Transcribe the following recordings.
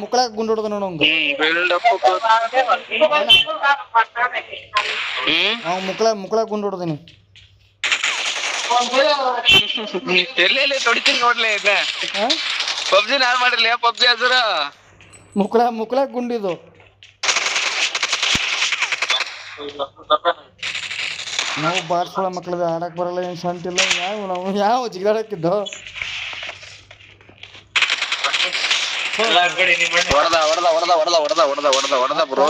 ಮುಕ್ಕಳ ಗುಂಡೋಡ್ದ ನೋಡ ಅವ್ನು ಮುಕ್ಕಳ ಮುಕ್ಕಳ ಗುಂಡೋಡ್ದನಿ ಎಲ್ಲೆಲ್ಲ ತೊಡಿತೀನಿ ನೋಡ್ಲೇ ಇದೆ ಪಬ್ಜಿ ನಾ ಮಾಡಿರ್ಲಿ ಪಬ್ಜಿ ಹಸುರ ಮುಕ್ಕಳ ಮುಕ್ಕಳ ಗುಂಡಿದು ನಾವು ಬಾರ್ಸ್ಕೊಳ ಮಕ್ಕಳದ ಆಡಕ್ ಬರಲ್ಲ, ಏನು ಸಂತಿಲ್ಲ ಯಾವ ನಾವು ಯಾವ ಜಿಗಿದಾಡಕ್ಕಿದ್ದೋ ಹೊಡೆದ ಹೊಡೆದ ಹೊಡೆದ ಹೊಡೆದ ಹೊಡೆದ ಹೊಡೆದ ಹೊಡೆದ ಹೊಡೆದ ಬ್ರೋ.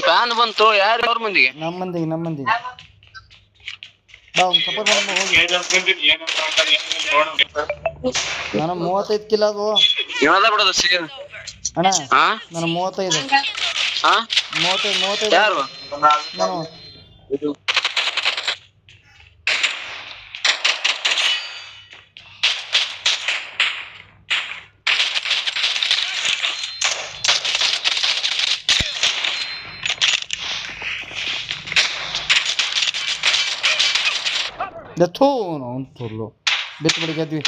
ಫ್ಯಾನ್ ಬಂತು ಯಾರು ಅವ್ರ ಮಂದಿಗೆ? ನಮ್ಮ ಮಂದಿಗೆ ನಮ್ಮ ಮಂದಿಗೆ ಬಾ ಒಂದು ಸಪೋರ್ಟ್ ಮಾಡಿ ಹೋಗಿ. ನಾನು ಮೂವತ್ತೈದು ಕಿಲೋ ಅದು ಬಿಡೋದು ಅಣ್ಣ ಹಾ? ನಾನು ಮೂವತ್ತೈದು. ಯಾರು ಇದು ದತ್ತು ಅವನು ಅಂತಲ್ಲೋ ಬೆತ್ತು ಬಡಿಗೆ